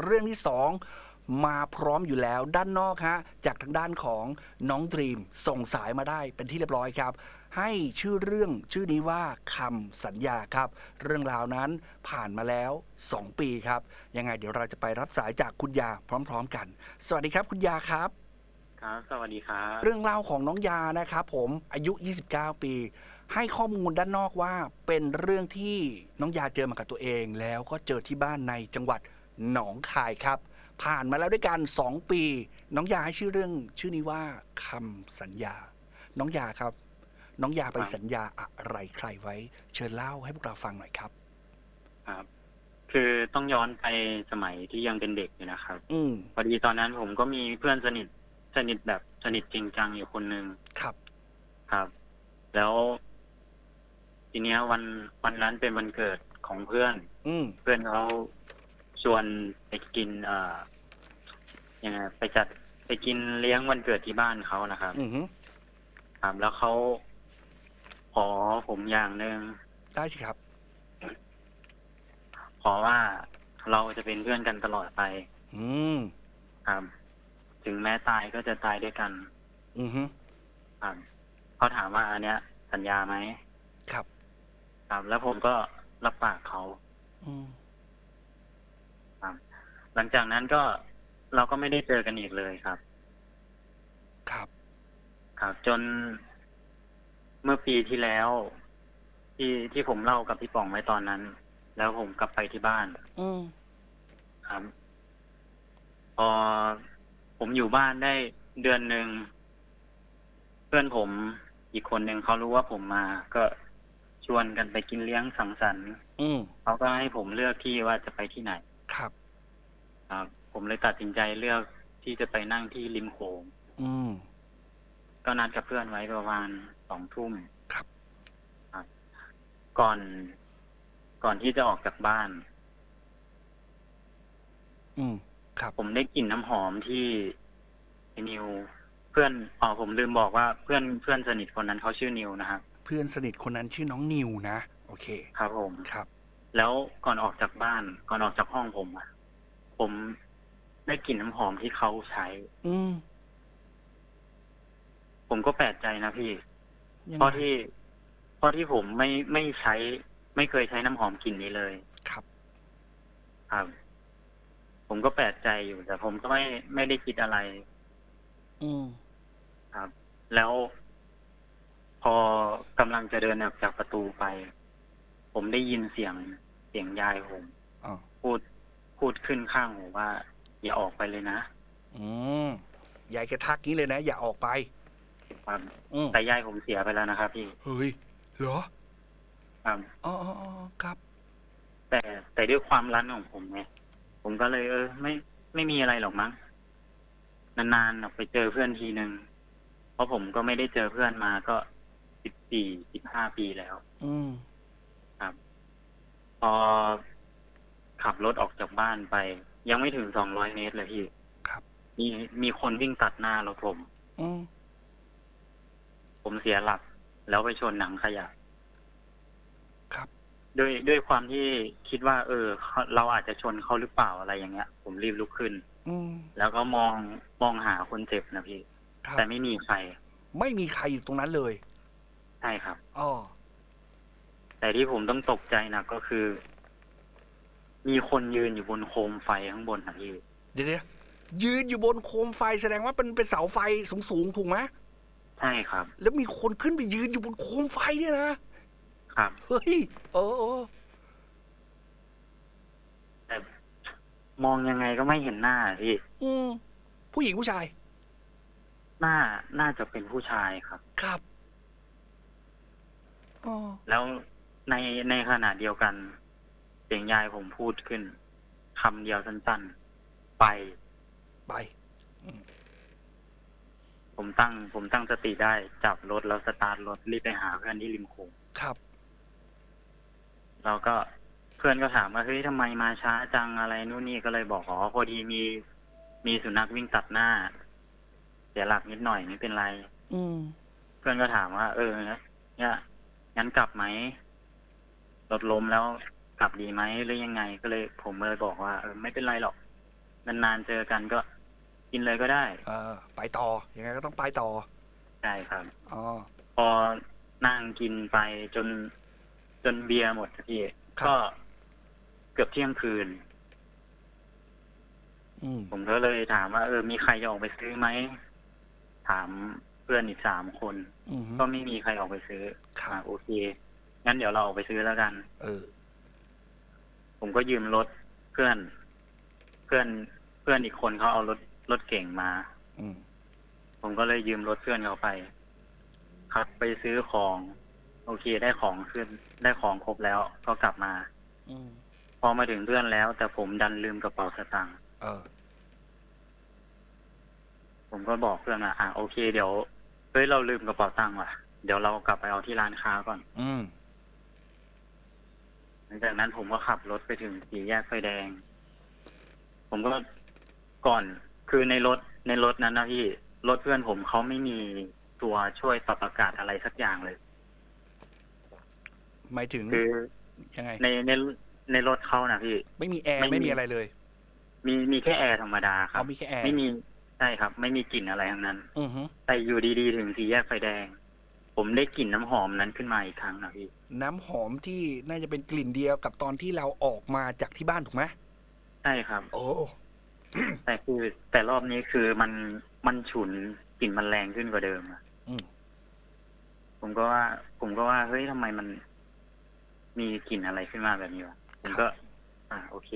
เรื่องที่สองมาพร้อมอยู่แล้วด้านนอกฮะจากทางด้านของน้องดรีมส่งสายมาได้เป็นที่เรียบร้อยครับ ให้ชื่อเรื่องชื่อนี้ว่าคำสัญญาครับ เรื่องราวนั้นผ่านมาแล้ว 2 ปีครับ ยังไงเดี๋ยวเราจะไปรับสายจากคุณยาพร้อม ๆ กัน สวัสดีครับคุณยาครับครับ สวัสดีครับ เรื่องเล่าของน้องยานะครับผมอายุ 29 ปี ให้ข้อมูลด้านนอกว่าเป็นเรื่องที่น้องยาเจอมากับตัวเอง แล้วก็เจอที่บ้านในจังหวัด หนองคายครับ ผ่านมาแล้วด้วยกัน 2 ปี น้องยาให้ชื่อเรื่องชื่อนี้ว่าคำสัญญา น้องยาครับ น้องยาไปครับสัญญาอะไรใครไว้ เชิญเล่าให้พวกเราฟังหน่อยครับ ครับ คือต้องย้อนไปสมัยที่ยังเป็นเด็กอยู่นะครับ อืมพอดีตอนนั้นผมก็มีเพื่อนสนิทสนิทแบบสนิทจริงจังอยู่คนหนึ่งครับ ครับ แล้ว ทีเนี้ยวันวันนั้นเป็นวันเกิดของเพื่อน อืมเพื่อนเขา ชวนไปกิน เอ่อยังไงไปจัดไปกินเลี้ยงวันเกิดที่บ้านเขานะครับ อือฮึครับ แล้วเขาขอผมอย่างหนึ่งได้สิครับ ขอว่าเราจะเป็นเพื่อนกันตลอดไปอืม ครับ ถึงแม้ตายก็จะตายด้วยกันอือฮึครับเขาถามว่าอันเนี้ย สัญญาไหมครับ ครับ แล้วผมก็รับปากเขาอืมครับ หลังจากนั้นก็เราก็ไม่ได้เจอกันอีกเลยครับ ครับ ครับ จนเมื่อปีที่แล้ว ที่ที่ผมเล่ากับพี่ป๋องไว้ตอนนั้น แล้วผมกลับไปที่บ้าน อืมครับ พอผมอยู่บ้านได้เดือนหนึ่งเพื่อนผมอีกคนหนึ่งเขารู้ว่าผมมา ก็ชวนกันไปกินเลี้ยงสังสรรค์อืมเขาก็ให้ผมเลือกที่ว่าจะไปที่ไหน ครับครับ ผมเลยตัดสินใจเลือกที่จะไปนั่งที่ริมโขงอืม ก็นัดกับเพื่อนไว้ประมาณสองทุ่มครับ ครับ ก่อน ก่อนที่จะออกจากบ้าน อืม ครับ ผมได้กลิ่นน้ำหอมที่ไอ้นิว เพื่อนอ๋อผมลืมบอกว่าเพื่อนเพื่อนสนิทคนนั้นเขาชื่อนิวนะครับ เพื่อนสนิทคนนั้นชื่อน้องนิวนะ โอเค ครับผม ครับ แล้วก่อนออกจากบ้าน ก่อนออกจากห้องผมอะ ผมได้กลิ่นน้ำหอมที่เขาใช้ อืมผมก็แปลกใจนะพี่ ยังเพราะไงที่ เพราะที่ผมไม่ไม่ใช้ ไม่เคยใช้น้ำหอมกลิ่นนี้เลย ครับ ครับ ผมก็แปลกใจอยู่แต่ผมก็ไม่ไม่ได้คิดอะไรอืมครับ แล้วพอกำลังจะเดินออกจากประตูไป ผมได้ยินเสียงเสียงยายผมอ๋อพูด พูดขึ้นข้างหูว่า อย่าออกไปเลยนะอืมยายแกทักนี้เลยนะ อย่าออกไปครับอืมแต่ยายผมเสียไปแล้วนะครับพี่เฮ้ยเหรอครับอ๋ออ๋ออ๋อครับ แต่แต่ด้วยความรั้นของผมไงผมก็เลยเออ ไม่ไม่มีอะไรหรอกมั้งนานๆออกไปเจอเพื่อนทีหนึ่งเพราะผมก็ไม่ได้เจอเพื่อนมาก็สิบสี่สิบห้าปีแล้ว อืมครับพอขับรถออกจาก บ้านไป ยังไม่ถึงสองร้อยเมตรเลยพี่ครับ มีมีคนวิ่งตัดหน้ารถผม อืมผมเสียหลัก แล้วไปชนหนังขยะครับ ด้วยด้วยความที่คิดว่า เออเขาเราอาจจะชนเขาหรือเปล่าอะไรอย่างเงี้ย ผมรีบลุกขึ้น อืมแล้วก็มองมองหาคนเจ็บนะพี่ ครับแต่ไม่มีใครไม่มีใครอยู่ตรงนั้นเลยใช่ครับ อ๋อแต่ที่ผมต้องตกใจหนะก็คือ มีคนยืนอยู่บนโคมไฟข้างบนนะพี่เดี๋ยวเดี๋ยวยืนอยู่บนโคมไฟแสดงว่าเป็นเป็นเสาไฟสูงๆถูกไหมใช่ครับ แล้วมีคนขึ้นไปยืนอยู่บนโคมไฟเนี่ยนะครับเฮ้ยเออเออแต่มองยังไงก็ไม่เห็นหน้าพี่อืมผู้หญิงผู้ชาย หน้าน่าจะเป็นผู้ชายครับ ครับอ๋อแล้วในในขณะเดียวกัน เสียงยายผมพูดขึ้นคำเดียวสั้นๆ ไป ไป ผมตั้ง ผมตั้งสติได้จับรถแล้วสตาร์ทรถรีบไปหาเพื่อนที่ริมโขงครับแล้วก็เพื่อนก็ถามว่าเฮ้ยทำไมมาช้าจังอะไรนู่นนี่ก็เลยบอกอ๋อพอดีมี มีสุนัขวิ่งตัดหน้า เสียหลักนิดหน่อยไม่เป็นไร อืม เพื่อนก็ถามว่า เออเนี่ยงั้นกลับไหมรถล้มแล้ว กลับดีไหมหรือยังไงก็เลย ผมเลยบอกว่าเออไม่เป็นไรหรอกนานๆเจอกันก็กินเลยก็ได้ เออ ไปต่อยังไงก็ต้องไปต่อใช่ครับอ๋อพอนั่งกินไปจนจนเบียร์หมดอะพี่ครับก็เกือบเที่ยงคืนอืมผมก็เลยถามว่าเออมีใครจะออกไปซื้อไหม ถามเพื่อนอีกสามคนอืมก็ไม่มีใครออกไปซื้อครัอ่าบโอเคงั้นเดี๋ยวเราออกไปซื้อแล้วกัน เออ ผมก็ยืมรถเพื่อน เพื่อนเพื่อนอีกคนเขาเอารถรถเก่งมา อืม ผมก็เลยยืมรถเพื่อนเขาไปขับไปซื้อของ โอเคได้ของขึ้นได้ของครบแล้วก็กลับมา อืม พอมาถึงเพื่อนแล้ว แต่ผมดันลืมกระเป๋าสตางค์เออ ผมก็บอกเพื่อนว่าอะโอเคเดี๋ยวเฮ้ยเราลืมกระเป๋าตังค์ว่ะเดี๋ยวเรากลับไปเอาที่ร้านค้าก่อน อืม หลังจากนั้นผมก็ขับรถไปถึงสี่แยกไฟแดง ผมก็ก่อนคือในรถในรถนั้นนะพี่รถเพื่อนผมเขาไม่มีตัวช่วยปรับอากาศอะไรสักอย่างเลย หมายถึงคือยังไง ในในในรถเขานะพี่ ไม่มีแอร์ไม่มีไม่มีอะไรเลย มีมีแค่แอร์ธรรมดาครัเขาบมีแค่แอร์ไม่มีใช่ครับ ไม่มีกลิ่นอะไรทั้งนั้น อือฮึแต่อยู่ดีๆถึงสี่แยกไฟแดง ผมได้กลิ่นน้ำหอมนั้นขึ้นมาอีกครั้งนะพี่น้ำหอมที่น่าจะเป็นกลิ่นเดียวกับตอนที่เราออกมาจากที่บ้านถูกไหมใช่ครับ โอ้ แต่คือแต่รอบนี้คือมันมันฉุนกลิ่นมันแรงขึ้นกว่าเดิมอะอืม ผมก็ว่า ผมก็ว่าเฮ้ยทำไมมัน มีกลิ่นอะไรขึ้นมาแบบนี้วะผมก็ อ่า โอเค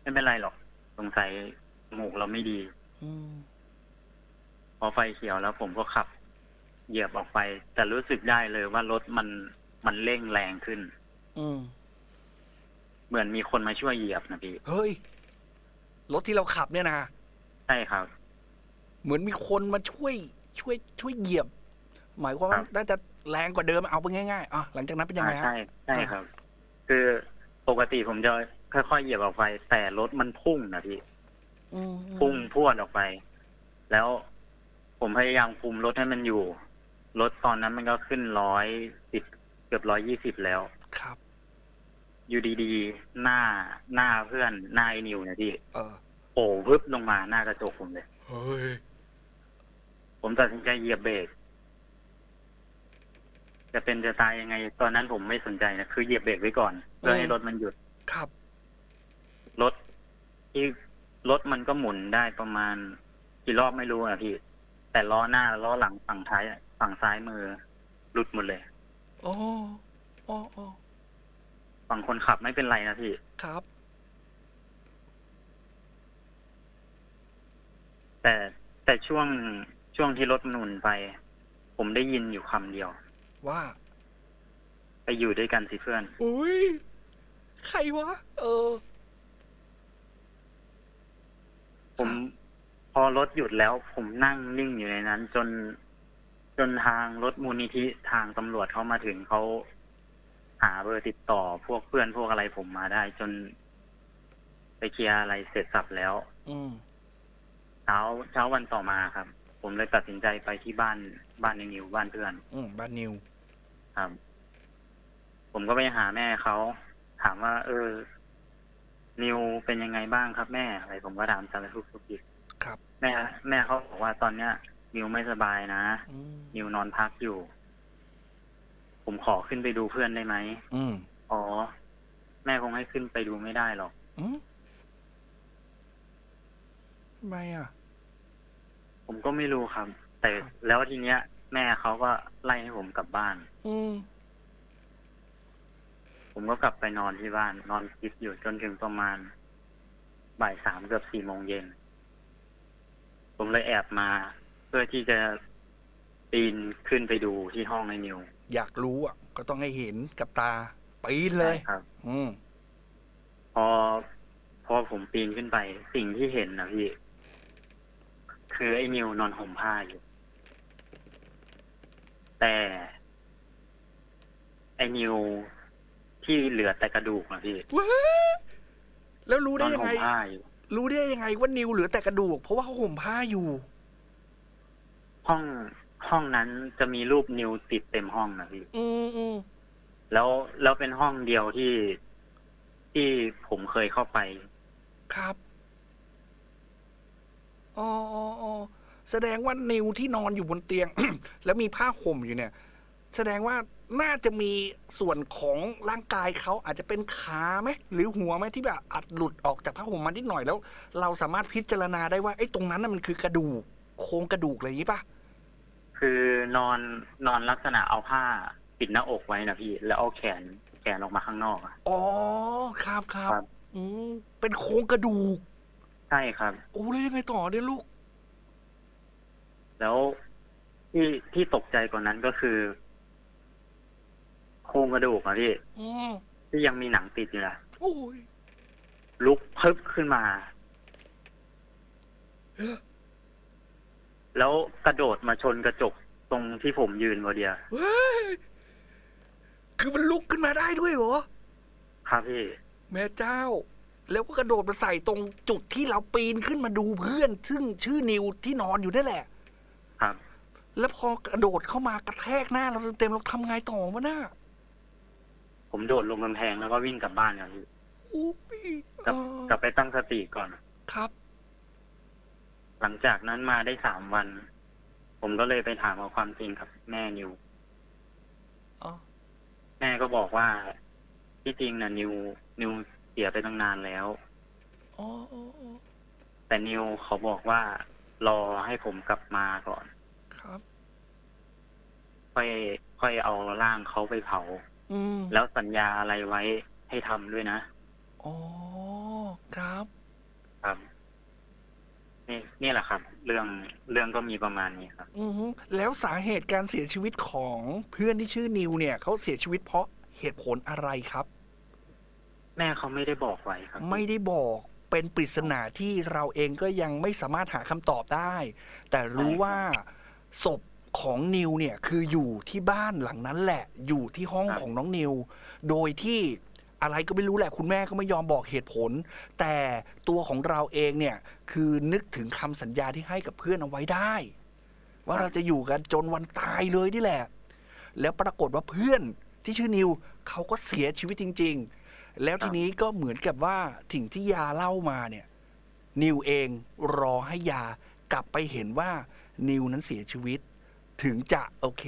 ไม่เป็นไรหรอกสงสัยจมูกเราไม่ดี อืม พอไฟเขียวแล้วผมก็ขับ เหยียบออกไป แต่รู้สึกได้เลยว่ารถมันมันเร่งแรงขึ้น อืมเหมือนมีคนมาช่วยเหยียบนะพี่เฮ้ย รถที่เราขับเนี่ยนะใช่ครับ เหมือนมีคนมาช่วย ช่วย ช่วยเหยียบ หมายความว่าครับน่าจะแรงกว่าเดิมเอาไปง่ายๆอะหลังจากนั้นเป็นยังไงอ่าฮะใช่ใช่ครับ คือปกติผมจะค่อยๆเหยียบออกไป แต่รถมันพุ่งนะพี่อืมพุ่งพรวดออกไป แล้วผมพยายามคุมรถให้มันอยู่ รถตอนนั้นมันก็ขึ้นร้อยสิบเกือบร้อยยี่สิบแล้ว ครับ อยู่ดีๆ หน้าหน้าเพื่อนหน้าไอ้นิวเนี่ยพี่เออโผล่พึบลงมาหน้ากระจกผมเลย เฮ้ย ผมตัดสินใจเหยียบเบรกจะเป็นจะตายยังไง ตอนนั้นผมไม่สนใจนะคือเหยียบเบรกไว้ก่อนเพื่อให้รถมันหยุด ครับ รถที่รถมันก็หมุนได้ประมาณกี่รอบไม่รู้อะพี่ แต่ล้อหน้าล้อหลังฝั่งท้ายอะ ฝั่งซ้ายมือ หลุดหมดเลย โอ้โอ้โอ้ฝั่งคนขับไม่เป็นไรนะพี่ ครับ แต่แต่ช่วงช่วงที่รถหนุนไป ผมได้ยินอยู่คำเดียว ว่า ไปอยู่ด้วยกันสิเพื่อน อุ้ย ใครวะ เออ ผม พอรถหยุดแล้ว ผมนั่งนิ่งอยู่ในนั้น จน จนทางรถมูลนิธิทางตำรวจเขามาถึงเขาหาเบอร์ติดต่อพวกเพื่อนพวกอะไรผมมาได้ จน ไปเคลียร์อะไรเสร็จสับแล้ว อืมเช้าเช้าวันต่อมาครับ ผมเลยตัดสินใจไปที่บ้านบ้านในนิวบ้านเพื่อน อืมบ้านนิวครับ ผมก็ไปหาแม่เขาถามว่า เออ นิวเป็นยังไงบ้างครับแม่อะไรผมก็ถามสารทุกข์สุขดิบครับ แม่ แม่เขาบอกว่าตอนเนี้ย นิวไม่สบายนะ อืมนิวนอนพักอยู่ ผมขอขึ้นไปดูเพื่อนได้ไหม อืมอ๋อ แม่คงให้ขึ้นไปดูไม่ได้หรอก อืมทำไมอะ ผมก็ไม่รู้ครับ แต่ครับ แล้วทีเนี้ย แม่เขาก็ไล่ให้ผมกลับบ้าน อืมผมก็กลับไปนอนที่บ้าน นอนคิดอยู่จนถึงประมาณบ่ายสามเกือบสี่โมงเย็น ผมเลยแอบมา เพื่อที่จะปีนขึ้นไปดูที่ห้องในนิว อยากรู้อะ ก็ต้องให้เห็นกับตาปีนเลยใช่ครับ อืมพอพอผมปีนขึ้นไป สิ่งที่เห็นนะพี่ คือไอ้นิวนอนห่มผ้าอยู่ แต่ไอ้นิวที่เหลือแต่กระดูกนะพี่ว้าแล้วรู้นได้อนยังห่ไง มผ้าอยู่ รู้ได้ยังไงว่านิวเหลือแต่กระดูก เพราะว่าเขาห่มผ้าอยู่ ห้องห้องนั้นจะมีรูปนิวติดเต็มห้องนะพี่อืมอืมแล้วแล้วเป็นห้องเดียวที่ที่ผมเคยเข้าไป ครับอ๋ออ๋ออ๋อแสดงว่านิวที่นอนอยู่บนเตียง แล้วมีผ้าห่มอยู่เนี่ย แสดงว่าน่าจะมีส่วนของร่างกายเขาอาจจะเป็นขาไหมหรือหัวไหมที่แบบอัดหลุดออกจากผ้าห่มมานิดหน่อยแล้ว เราสามารถพิจารณาได้ว่าไอ้ตรงนั้นน่ะมันคือกระดูก โครงกระดูกอะไรอย่างนี้ปะ คือนอนนอนลักษณะเอาผ้าปิดหน้าอกไว้นะพี่ แล้วเอาแขนแขนออกมาข้างนอกอะ อ๋อ ครับครับ ครับ อืม เป็นโครงกระดูก ใช่ครับ โอ้แล้วยังไงต่อเนี่ยลูก แล้วที่ที่ตกใจกว่านั้นก็คือ โครงกระดูกอะพี่ อืมที่ยังมีหนังติดอยู่นะโอ้ยลุกพึบขึ้นมา แล้วกระโดดมาชนกระจกตรงที่ผมยืนพอดีอะเฮ้ยคือมันลุกขึ้นมาได้ด้วยเหรอ ครับพี่ แม่เจ้า แล้วก็กระโดดมาใส่ตรงจุดที่เราปีนขึ้นมาดูเพื่อน ซึ่งชื่อนิวที่นอนอยู่นั่นแหละ ครับ แล้วพอกระโดดเข้ามากระแทกหน้าเราเต็มๆเราทำไงต่อวะน่าผมโดดลงกำแพงแล้วก็วิ่งกลับบ้านครับพี่โอ้ยกลับเออกลับไปตั้งสติก่อน ครับ หลังจากนั้นมาได้สามวัน ผมก็เลยไปถามเอาความจริงกับแม่นิวอ๋อแม่ก็บอกว่าที่จริงนะนิว นิวเสียไปตั้งนานแล้วอ๋ออ๋ออ๋อแต่นิวเขาบอกว่ารอให้ผมกลับมาก่อน ครับ ค่อยค่อยเอาร่างเขาไปเผาอืมแล้วสัญญาอะไรไว้ให้ทำด้วยนะ อ๋อ ครับ ครับ นี่นี่แหละครับ เรื่องเรื่องก็มีประมาณนี้ครับ อือฮึแล้วสาเหตุการเสียชีวิตของเพื่อนที่ชื่อนิวเนี่ยเขาเสียชีวิตเพราะเหตุผลอะไรครับ แม่เขาไม่ได้บอกไว้ครับ ไม่ได้บอกเป็นปริศนาที่เราเองก็ยังไม่สามารถหาคำตอบได้ แต่รู้ว่าศพของนิวเนี่ยคืออยู่ที่บ้านหลังนั้นแหละ อยู่ที่ห้องของน้องนิว โดยที่ อะไรก็ไม่รู้แหละ คุณแม่ก็ไม่ยอมบอกเหตุผล แต่ตัวของเราเองเนี่ย คือนึกถึงคำสัญญาที่ให้กับเพื่อนเอาไว้ได้ ว่าเราจะอยู่กันจนวันตายเลยนี่แหละ แล้วปรากฏว่าเพื่อนที่ชื่อนิวเขาก็เสียชีวิตจริง ๆ แล้วทีนี้ก็เหมือนกับว่าสิ่งที่ยาเล่ามาเนี่ย นิวเองรอให้ยากลับไปเห็นว่านิวนั้นเสียชีวิต ถึงจะโอเค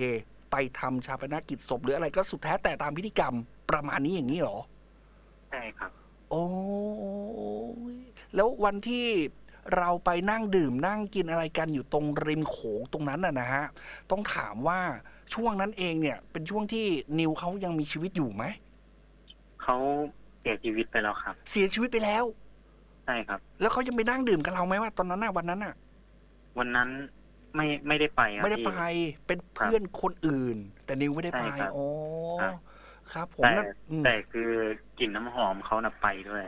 ไปทำชาปนกิจศพหรืออะไรก็สุดแท้แต่ตามพิธีกรรมประมาณนี้อย่างนี้หรอ ใช่ครับ โอ้ยแล้ววันที่เราไปนั่งดื่มนั่งกินอะไรกันอยู่ตรงริมโขงตรงนั้นน่ะนะฮะ ต้องถามว่าช่วงนั้นเองเนี่ย เป็นช่วงที่นิวเขายังมีชีวิตอยู่ไหม เขาเสียชีวิตไปแล้วครับ เสียชีวิตไปแล้ว ใช่ครับ แล้วเขายังไปนั่งดื่มกับเราไหมว่าตอนนั้นน่ะวันนั้นน่ะ วันนั้นไม่ไม่ได้ไปครับไม่ได้พี่ไปเป็นเพื่อนคนอื่น แต่นิวไม่ได้ไปใช่ครับโอ้ครับ ครับ ผมแต่นั่นอืมแต่คือกลิ่นน้ำหอมเขาน่ะไปด้วย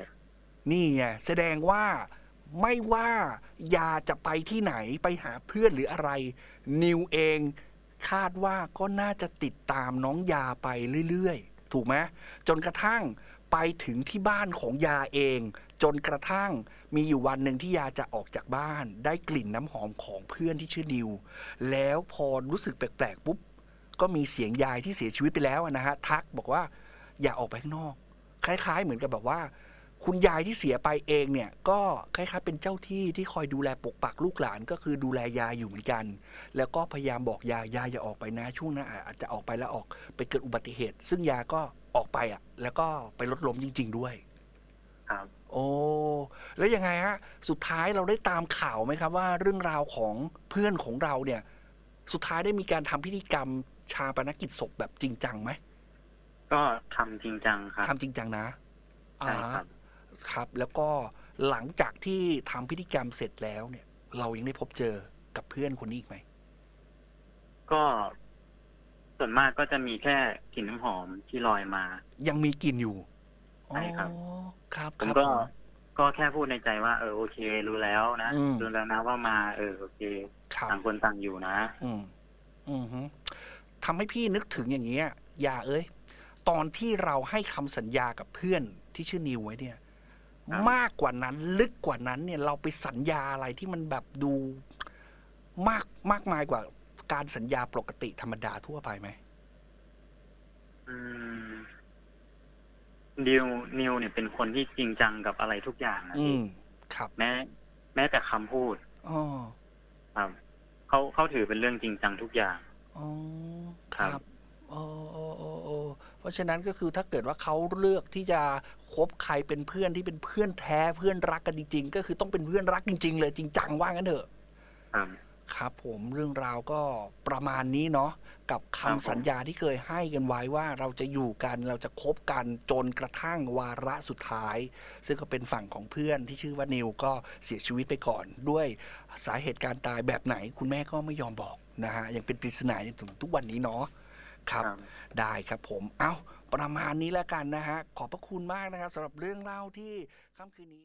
นี่ไงแสดงว่าไม่ว่ายาจะไปที่ไหนไปหาเพื่อนหรืออะไร นิวเองคาดว่าก็น่าจะติดตามน้องยาไปเรื่อยๆ ถูกไหมจนกระทั่งไปถึงที่บ้านของยาเอง จนกระทั่งมีอยู่วันหนึ่งที่ยาจะออกจากบ้าน ได้กลิ่นน้ำหอมของเพื่อนที่ชื่อนิว แล้วพอรู้สึกแปลกๆปุ๊บ ก็มีเสียงยายที่เสียชีวิตไปแล้วอะนะฮะทักบอกว่าอย่าออกไปข้างนอก คล้าย ๆ เหมือนกับแบบว่า คุณยายที่เสียไปเองเนี่ย ก็คล้ายๆเป็นเจ้าที่ที่คอยดูแลปกปักลูกหลานก็คือดูแลยายอยู่เหมือนกัน แล้วก็พยายามบอกยายยายอย่าออกไปนะช่วงนั้นอาจจะออกไปแล้วออกไปเกิดอุบัติเหตุ ซึ่งยาก็ออกไปอะ แล้วก็ไปรถล้มจริง ๆ ด้วยครับโอ้แล้วยังไงฮะสุดท้ายเราได้ตามข่าวไหมครับว่าเรื่องราวของเพื่อนของเราเนี่ย สุดท้ายได้มีการทำพิธีกรรม ชาปนกิจศพแบบจริงจังไหมก็ทำจริงจังครับทำจริงจังนะใช่ครับอ่าครับ แล้วก็หลังจากที่ทำพิธีกรรมเสร็จแล้วเนี่ย เรายังได้พบเจอกับเพื่อนคนนี้อีกไหมก็ส่วนมากก็จะมีแค่กลิ่นน้ำหอมที่ลอยมา ยังมีกลิ่นอยู่ใช่ครับอ๋อครับผมครับก็ผมก็แค่พูดในใจว่าเออโอเค รู้แล้วนะอืมรู้แล้วนะว่ามา เออโอเคครับต่างคนต่างอยู่นะ อืม อืมฮึ ทำให้พี่นึกถึงอย่างเงี้ยอย่าเอ้ย ตอนที่เราให้คำสัญญากับเพื่อนที่ชื่อนิวไว้เนี่ยครับมากกว่านั้นลึกกว่านั้นเนี่ย เราไปสัญญาอะไรที่มันแบบดูมากมากมายกว่าการสัญญาปกติธรรมดาทั่วไปไหมอืมนิวนิวเนี่ยเป็นคนที่จริงจังกับอะไรทุกอย่างนะอืพี่มครับ แม้ แม้แต่คำพูดอ๋อครับเขาเขาถือเป็นเรื่องจริงจังทุกอย่าง อ๋อ คครัรับ บ โอ้โอ้โอ้โอ้เพราะฉะนั้นก็คือถ้าเกิดว่าเขาเลือกที่จะคบใครเป็นเพื่อนที่เป็นเพื่อนแท้เพื่อนรักกันจริงๆ ก็คือต้องเป็นเพื่อนรักจริง ๆ เลยจริงจังว่างั้นเถอะ ครับ ครับผมเรื่องราวก็ประมาณนี้เนาะกับคำครับผม สัญญาที่เคยให้กันไว้ว่าเราจะอยู่กันเราจะคบกันจนกระทั่งวาระสุดท้าย ซึ่งก็เป็นฝั่งของเพื่อนที่ชื่อว่านิวก็เสียชีวิตไปก่อนด้วยสาเหตุการตายแบบไหนคุณแม่ก็ไม่ยอมบอก นะฮะยังเป็นปริศนาจนถึงทุกวันนี้เนาะครับ ครับ ได้ครับผม เอาประมาณนี้แล้วกันนะฮะ ขอบพระคุณมากนะครับสำหรับเรื่องเล่าที่ค่ำคืนนี้